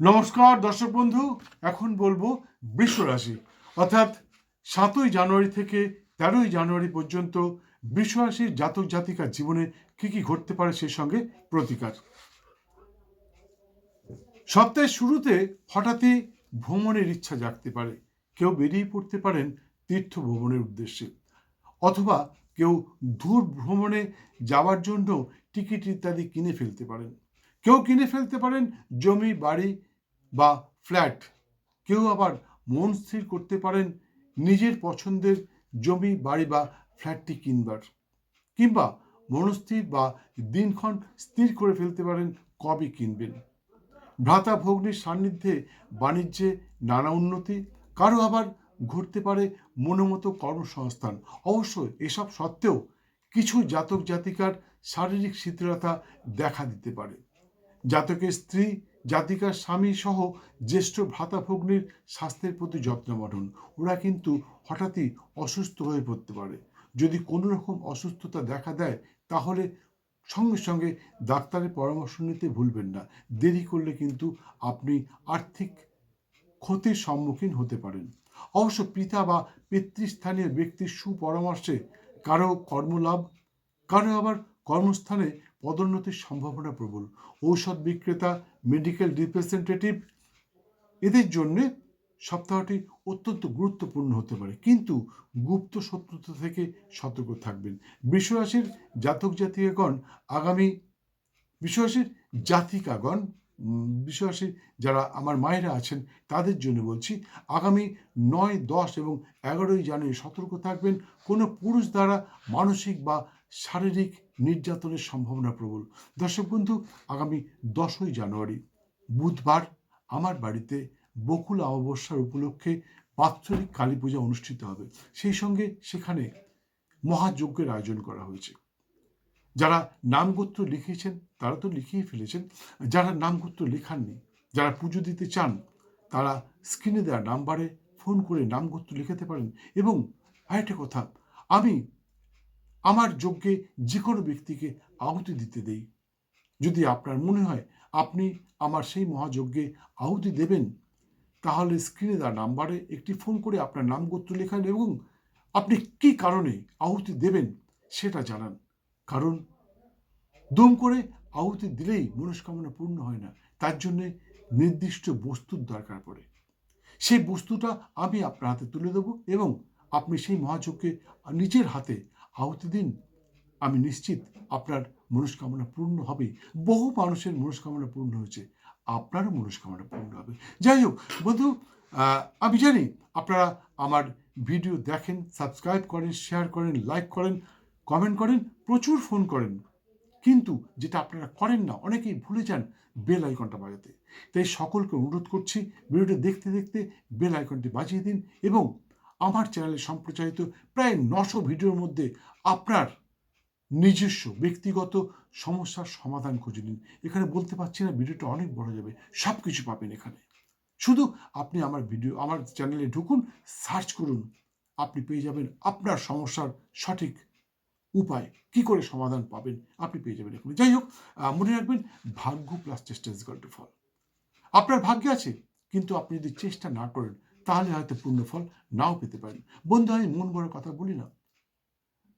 নমস্কার, দর্শক বন্ধু, এখন বলব বৃষ রাশি। অর্থাৎ সাতই জানুয়ারি থেকে তেরোই জানুয়ারি পর্যন্ত বৃষ রাশির জাতক জাতিকার জীবনে কি কি ঘটতে পারে সেই সঙ্গে প্রতিকার। সপ্তাহের শুরুতে হঠাৎই ভ্রমণের ইচ্ছা জাগতে পারে। কেউ বেরিয়ে পড়তে পারেন তীর্থ ভ্রমণের উদ্দেশ্যে। অথবা কেউ দূর ভ্রমণে যাওয়ার জন্য টিকিট ইত্যাদি কিনে ফেলতে পারেন। কেউ কিনে ফেলতে পারেন জমি, বাড়ি বা ফ্ল্যাট কেউ আবার মন স্থির করতে পারেন নিজের পছন্দের জমি, বাড়ি বা ফ্ল্যাটটি কিনবার। কিংবা মনস্থির বা দিনক্ষণ স্থির করে ফেলতে পারেন কবে কিনবেন। ভ্রাতা ভগ্নির সান্নিধ্যে বাণিজ্যে নানা উন্নতি, কারও আবার ঘুরতে পারে মনোমতো কর্মসংস্থান। অবশ্য এসব সত্ত্বেও কিছু জাতক জাতিকার শারীরিক শিথিলতা দেখা দিতে পারে। জাতকের স্ত্রী, জাতিকার স্বামী সহ জ্যেষ্ঠ ভ্রাতা ভগ্নির স্বাস্থ্যের প্রতি যত্নবান হন ওরা কিন্তু হঠাৎই অসুস্থ হয়ে পড়তে পারে। যদি কোনো রকম অসুস্থতা দেখা দেয়, তাহলে সঙ্গে সঙ্গে ডাক্তারের পরামর্শ নিতে ভুলবেন না। দেরি করলে কিন্তু আপনি আর্থিক ক্ষতির সম্মুখীন হতে পারেন। অবশ্য পিতা বা পিতৃস্থানীয় ব্যক্তির সুপরামর্শে কারও কর্মলাভ, কারও আবার কর্মস্থানে পদোন্নতির সম্ভাবনা প্রবল। ঔষধ বিক্রেতা মেডিকেল রিপ্রেজেন্টেটিভ এদের জন্যে সপ্তাহটি অত্যন্ত গুরুত্বপূর্ণ হতে পারে। কিন্তু গুপ্ত শত্রুতা থেকে সতর্ক থাকবেন। বিশ্বরাশির জাতক জাতিকাগণ আগামী বিশ্বরাশির জাতিকাগণ বিশ্বরাশির যারা আমার মায়েরা আছেন, তাদের জন্য বলছি, আগামী নয়, দশ এবং এগারোই জানুয়ারি সতর্ক থাকবেন। কোনো পুরুষ দ্বারা মানসিক বা শারীরিক নির্যাতনের সম্ভাবনা প্রবল। দর্শক বন্ধু, আগামী দশই জানুয়ারি, বুধবার আমার বাড়িতে বকুল অমাবস্যার উপলক্ষে বাৎসরিক কালী পূজা অনুষ্ঠিত হবে। সেই সঙ্গে সেখানে মহাযজ্ঞের আয়োজন করা হয়েছে। যারা নামগোত্র লিখেছেন, তারা তো লিখিয়ে ফেলেছেন। যারা নামগোত্র লেখাননি, যারা পুজো দিতে চান, তারা স্ক্রিনে দেওয়া নাম্বারে ফোন করে নামগোত্র লিখাতে পারেন। এবং আরেকটা কথা, আমি আমার যজ্ঞে যে কোনো ব্যক্তিকে আহুতি দিতে দেই। যদি আপনার মনে হয় আপনি আমার সেই মহাযজ্ঞে আহুতি দেবেন, তাহলে স্ক্রিনে দেওয়া নাম্বারে একটি ফোন করে আপনার নাম গোত্র লেখান এবং আপনি কি কারণে আহুতি দেবেন সেটা জানান। কারণ দুম করে আহুতি দিলেই মনস্কামনা পূর্ণ হয় না, তার জন্যে নির্দিষ্ট বস্তুর দরকার পড়ে। সেই বস্তুটা আমি আপনার হাতে তুলে দেবো এবং আপনি সেই মহাযজ্ঞে নিজের হাতে আহুতি দিন, আমি নিশ্চিত আপনার মনস্কামনা পূর্ণ হবে। বহু মানুষের মনস্কামনা পূর্ণ হয়েছে। আপনারও মনস্কামনা পূর্ণ হবে। যাই হোক, বন্ধু আমি জানি আপনারা আমার ভিডিও দেখেন, সাবস্ক্রাইব করেন, শেয়ার করেন, লাইক করেন, কমেন্ট করেন, প্রচুর ফোন করেন। কিন্তু যেটা আপনারা করেন না, অনেকেই ভুলে যান বেল আইকনটা বাজাতে। তাই সকলকে অনুরোধ করছি, ভিডিওটা দেখতে দেখতে বেল আইকনটি বাজিয়ে দিন এবং আমার চ্যানেলে সম্প্রচারিত প্রায় নশো ভিডিওর মধ্যে আপনার নিজস্ব, ব্যক্তিগত সমস্যার সমাধান খুঁজে নিন। এখানে বলতে পারছি না ভিডিওটা অনেক বড় যাবে। সব কিছু পাবেন এখানে। শুধু আপনি আমার ভিডিও আমার চ্যানেলে ঢুকুন সার্চ করুন, আপনি পেয়ে যাবেন আপনার সমস্যার সঠিক উপায়। কি করে সমাধান পাবেন, আপনি পেয়ে যাবেন এখানে। যাই হোক মনে রাখবেন, ভাগ্য প্লাস চেষ্টা ইজ গল টু ফল আপনার ভাগ্যে আছে, কিন্তু আপনি যদি চেষ্টা না করেন তাহলে হয়তো পূর্ণ ফল নাও পেতে পারেন বন্ধু, আমি মন গড়ার কথা বলি না।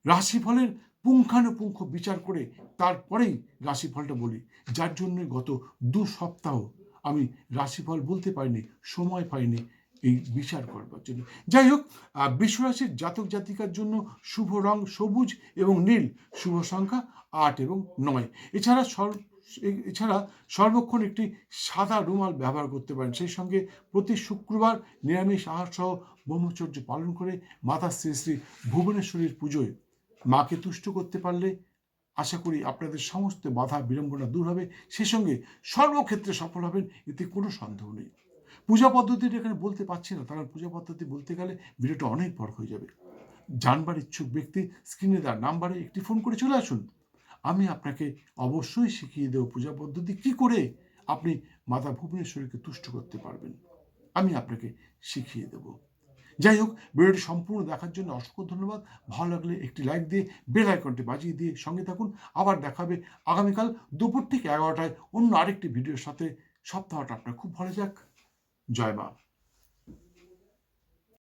রাশিফলের পুঙ্খানুপুঙ্খ বিচার করে তারপরেই রাশিফলটা বলি। যার জন্য গত দু সপ্তাহ আমি রাশিফল বলতে পারিনি, সময় পাইনি এই বিচার করবার জন্য। যাই হোক বিশ্বরাশির জাতক জাতিকার জন্য শুভ রং সবুজ এবং নীল। শুভ সংখ্যা আট এবং নয়। এছাড়া সর এ- এছাড়া সর্বক্ষণ একটি সাদা রুমাল ব্যবহার করতে পারেন। সেই সঙ্গে প্রতি শুক্রবার নিরামিষ আহার সহ ব্রহ্মচর্য পালন করে মাতা শ্রী শ্রী ভুবনেশ্বরীর পুজোয় মাকে তুষ্ট করতে পারলে আশা করি আপনাদের সমস্ত বাধা বিড়ম্বনা দূর হবে। সেই সঙ্গে সর্বক্ষেত্রে সফল হবেন, এতে কোনো সন্দেহ নেই। পূজা পদ্ধতিটা এখানে বলতে পারছি না কারণ পূজা পদ্ধতি বলতে গেলে ভিডিওটা অনেক বড় হয়ে যাবে। জানবার ইচ্ছুক ব্যক্তি স্ক্রিনে দেওয়ার নাম্বারে একটি ফোন করে চলে আসুন। আমি আপনাকে অবশ্যই শিখিয়ে দেবো পূজা পদ্ধতি কি করে আপনি মাতা ভুবনেশ্বরীকে তুষ্ট করতে পারবেন। আমি আপনাকে শিখিয়ে দেব। যাই হোক, ভিডিওটি সম্পূর্ণ দেখার জন্য অসংখ্য ধন্যবাদ। ভালো লাগলে একটি লাইক দিয়ে বেল আইকনটি বাজিয়ে দিয়ে সঙ্গে থাকুন। আবার দেখাবে আগামীকাল দুপুর থেকে এগারোটায় অন্য আরেকটি ভিডিওর সাথে। সপ্তাহটা আপনার খুব ভালো যাক। জয় মা।